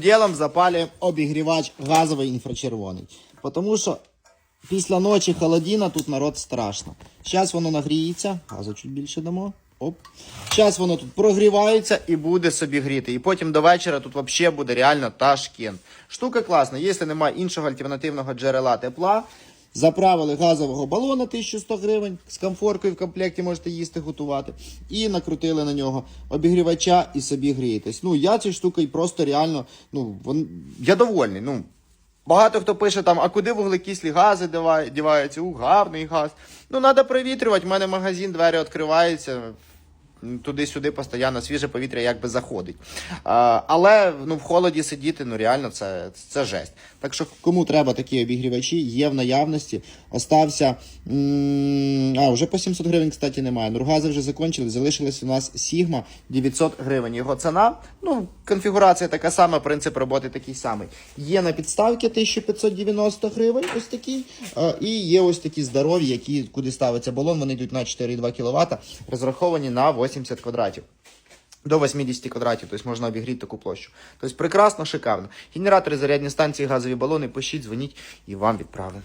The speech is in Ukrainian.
Ділом запалюємо обігрівач газовий інфрачервоний. Тому що після ночі холодіна тут народ страшно. Зараз воно нагріється, газу чуть більше дамо. Оп. Зараз воно тут прогрівається і буде собі гріти. І потім до вечора тут взагалі буде реально ташкент. Штука класна, якщо немає іншого альтернативного джерела тепла, заправили газового балона 1100 гривень з комфоркою в комплекті можете їсти, готувати. І накрутили на нього обігрівача і собі грієтесь. Ну, я цією штукою просто реально, ну, вон, я довольний. Ну, Багато хто пише там, а куди вуглекислі гази діваються? У гарний газ. Ну, треба провітрювати. У мене магазин, двері відкриваються. Туди-сюди постійно свіже повітря якби заходить. А, але ну, в холоді сидіти, ну реально це, це жесть. Так що, кому треба такі обігрівачі, є в наявності. Остався. А, вже по 700 гривень, кстати, немає. Нургази вже закончили. Залишилась у нас Sigma 900 гривень. Його ціна, ну, конфігурація така сама, принцип роботи такий самий. Є на підставці 1590 гривень, ось такий. е, І є ось такі здорові, які куди ставиться балон. Вони йдуть на 4,2 кВт, розраховані на 80 квадратів. До 80 квадратів, тобто можна обігріти таку площу. Тобто прекрасно, шикарно. Генератори, зарядні станції, газові балони, пишіть, дзвоніть і вам відправлено.